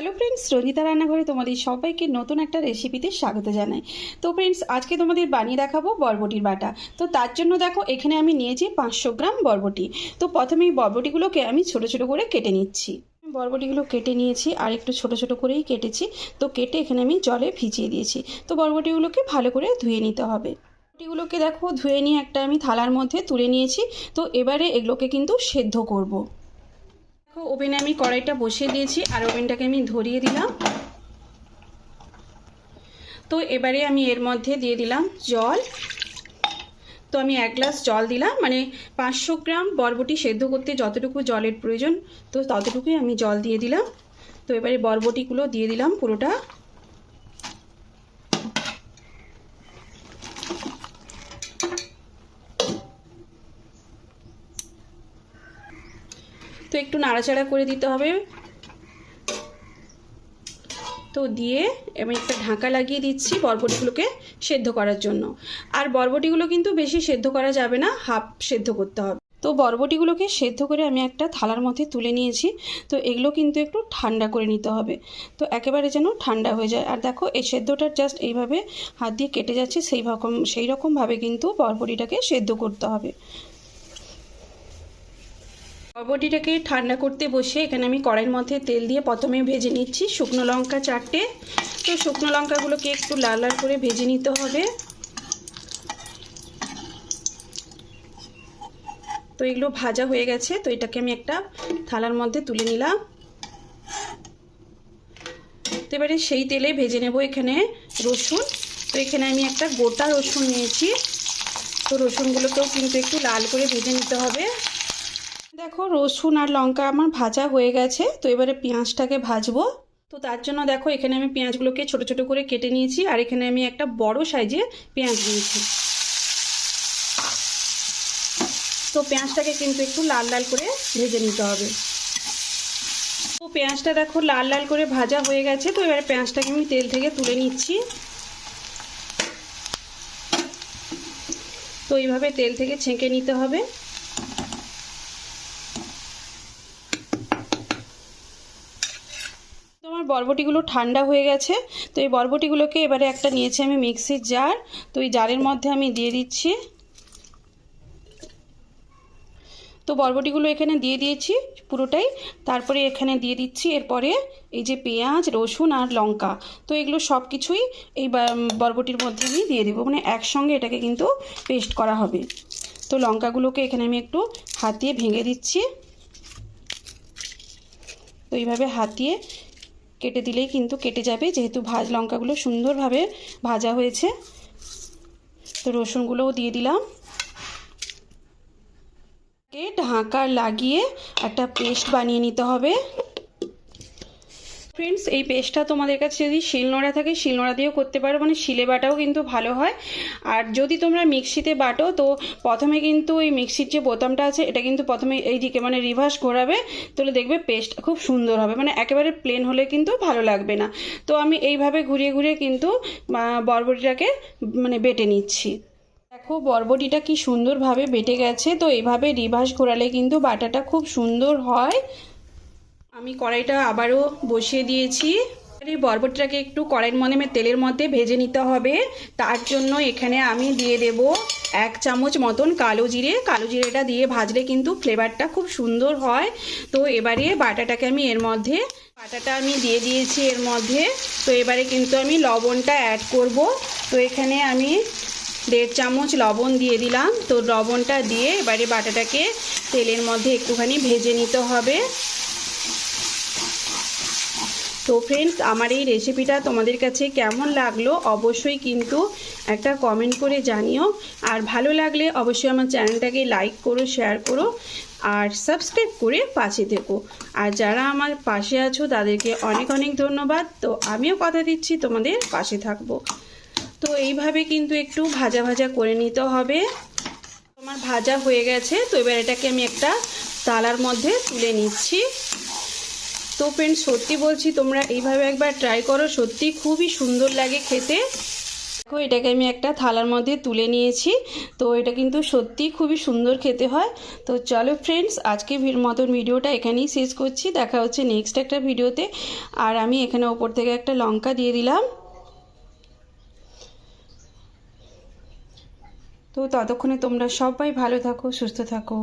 Hello friends Ranjita রান্নাঘরে তোমাদের সবাইকে নতুন একটা রেসিপিতে স্বাগত জানাই। তো ফ্রেন্ডস আজকে তোমাদের বানিয়ে দেখাবো বরবটির বাটা। তো তার জন্য দেখো, এখানে আমি নিয়েছি পাঁচশো গ্রাম বরবটি। তো প্রথমে এই বরবটিগুলোকে আমি ছোট ছোট করে কেটে নিচ্ছি। বরবটিগুলো কেটে নিয়েছি আর একটু ছোট ছোট করেই কেটেছি। তো কেটে এখানে আমি জলে ভিজিয়ে দিয়েছি। তো বরবটিগুলোকে ভালো করে ধুয়ে নিতে হবে। বরবটিগুলোকে দেখো, ধুয়ে নিয়ে একটা আমি থালার মধ্যে তুলে নিয়েছি। তো এবারে এগুলোকে কিন্তু সেদ্ধ করব। ওভেনে আমি কড়াইটা বসিয়ে দিয়েছি আর ওভেনটাকে আমি ধরিয়ে দিলাম। তো এবারে আমি এর মধ্যে দিয়ে দিলাম জল। তো আমি এক গ্লাস জল দিলাম মানে পাঁচশো গ্রাম বরবটি সেদ্ধ করতে যতটুকু জলের প্রয়োজন, তো ততটুকুই আমি জল দিয়ে দিলাম। তো এবারে বরবটিগুলো দিয়ে দিলাম পুরোটা। একটু নাড়াচাড়া করে দিতে হবে। তো দিয়ে আমি একটা ঢাকা লাগিয়ে দিচ্ছি বরবটিগুলোকে সেদ্ধ করার জন্য। আর বরবটিগুলো কিন্তু বেশি সেদ্ধ করা যাবে না, হাফ সেদ্ধ করতে হবে। তো বরবটিগুলোকে সেদ্ধ করে আমি একটা থালার মধ্যে তুলে নিয়েছি। তো এগুলো কিন্তু একটু ঠান্ডা করে নিতে হবে। তো একেবারে যেন ঠান্ডা হয়ে যায়। আর দেখো, এই সেদ্ধটা জাস্ট এইভাবে হাত দিয়ে কেটে যাচ্ছে। সেই রকম, সেই রকমভাবে কিন্তু বরবটিটাকে সেদ্ধ করতে হবে। বরবটিটাকে ঠান্ডা করতে বসে এখানে আমি কড়াইয়ের মধ্যে তেল দিয়ে প্রথমে ভেজে নিচ্ছি শুকনো লঙ্কা চারটে। তো শুকনো লঙ্কাগুলোকে একটু লাল লাল করে ভেজে নিতে হবে। তো এগুলো ভাজা হয়ে গেছে, তো এটাকে আমি একটা থালার মধ্যে তুলে নিলাম। তো এবারে সেই তেলে ভেজে নেব এখানে রসুন। তো এখানে আমি একটা গোটা রসুন নিয়েছি। তো রসুনগুলোকেও কিন্তু একটু লাল করে ভেজে নিতে হবে। দেখো রসুন আর লঙ্কা আমার ভাজা হয়ে গেছে, তো এবারে পেঁয়াজটাকে ভাজবো। তো তার জন্য দেখো এখানে আমি পেঁয়াজগুলোকে ছোট ছোট করে কেটে নিয়েছি, আর এখানে আমি একটা বড় সাইজে পেঁয়াজ নিয়েছি। তো পেঁয়াজটাকে কিন্তু একটু লাল লাল করে ভেজে নিতে হবে। তো পেঁয়াজটা দেখো লাল লাল করে ভাজা হয়ে গেছে, তো এবারে পেঁয়াজটাকে আমি তেল থেকে তুলে নিচ্ছি। তো এইভাবে তেল থেকে ছেঁকে নিতে হবে। তোমার বরবটিগুলো ঠান্ডা হয়ে গেছে। তো এই বরবটিগুলোকে এবারে একটা নিয়েছি আমি মিক্সির জার। তো এই জারের মধ্যে আমি দিয়ে দিচ্ছি। তো বরবটিগুলো এখানে দিয়ে দিয়েছি পুরোটাই। তারপরে এখানে দিয়ে দিচ্ছি এরপরে এই যে পেঁয়াজ, রসুন আর লঙ্কা। তো এগুলো সব কিছুই এই বরবটির মধ্যে আমি দিয়ে দেবো। মানে একসঙ্গে এটাকে কিন্তু পেস্ট করা হবে। তো লঙ্কাগুলোকে এখানে আমি একটু হাতিয়ে ভেঙে দিচ্ছি। তো এইভাবে হাত দিয়ে কেটে দিলেই কিন্তু কেটে যাবে। যেহেতু ভাজ লঙ্কাগুলো সুন্দরভাবে ভাজা হয়েছে, তো রসুনগুলোও দিয়ে দিলাম। ঢাকা লাগিয়ে একটা পেস্ট বানিয়ে নিতে হবে। ফ্রেন্ডস এই পেস্টটা তোমাদের কাছে যদি শিলনোড়া থাকে, শিলনোড়া দিয়েও করতে পারো। মানে শিলে বাটাও কিন্তু ভালো হয়। আর যদি তোমরা মিক্সিতে বাটো, তো প্রথমে কিন্তু এই মিক্সির যে বোতামটা আছে, এটা কিন্তু প্রথমে এই দিকে মানে রিভার্স ঘোরাবে, তাহলে দেখবে পেস্ট খুব সুন্দর হবে। মানে একেবারে প্লেন হলে কিন্তু ভালো লাগবে না। তো আমি এইভাবে ঘুরিয়ে ঘুরিয়ে কিন্তু বরবটিটাকে মানে বেটে নিচ্ছি। দেখো, বরবটিটা কি সুন্দরভাবে বেটে গেছে। তো এইভাবে রিভার্স ঘোরালে কিন্তু বাটাটা খুব সুন্দর হয়। আমি কড়াইটা আবারও বসিয়ে দিয়েছি। এই বরবটিটাকে একটু কড়াইয়ের মধ্যে তেলের মধ্যে ভেজে নিতে হবে। তার জন্য এখানে আমি দিয়ে দেব এক চামচ মতন কালো জিরে। কালো জিরেটা দিয়ে ভাজলে কিন্তু ফ্লেভারটা খুব সুন্দর হয়। তো এবারে বাটাটাকে আমি এর মধ্যে, বাটাটা আমি দিয়ে দিয়েছি এর মধ্যে। তো এবারে কিন্তু আমি লবণটা অ্যাড করব। তো এখানে আমি দেড় চামচ লবণ দিয়ে দিলাম। তো লবণটা দিয়ে এবারে বাটাটাকে তেলের মধ্যে একটুখানি ভেজে নিতে হবে। তো ফ্রেন্ডস আমার এই রেসিপিটা তোমাদের কাছে কেমন লাগল অবশ্যই কিন্তু একটা কমেন্ট করে জানিও। আর ভালো লাগলে অবশ্যই আমার চ্যানেলটাকে লাইক করো শেয়ার করো, আর সাবস্ক্রাইব করে পাশে থেকো। আর যারা আমার পাশে আছো, তাদেরকে অনেক অনেক ধন্যবাদ। তো আমিও কথা দিচ্ছি, তোমাদের পাশে থাকব। তো এইভাবে কিন্তু একটু ভাজা ভাজা করে নিতে হবে। আমার ভাজা হয়ে গেছে, তো এবার এটাকে আমি একটা তালার মধ্যে তুলে নিচ্ছি। তো ফ্রেন্ড সত্যি বলছি, তোমরা এইভাবে একবার ট্রাই করো, সত্যি খুবই সুন্দর লাগে খেতে। দেখো, এটাকে আমি একটা থালার মধ্যে তুলে নিয়েছি, তো এটা কিন্তু সত্যি খুবই সুন্দর খেতে হয়। তো চলো ফ্রেন্ডস আজকে মতন ভিডিওটা এখানেই শেষ করছি, দেখা হচ্ছে নেক্সট একটা ভিডিওতে। আর আমি এখানে ওপর থেকে একটা লঙ্কা দিয়ে দিলাম। তো ততক্ষণে তোমরা সবাই ভালো থাকো, সুস্থ থাকো।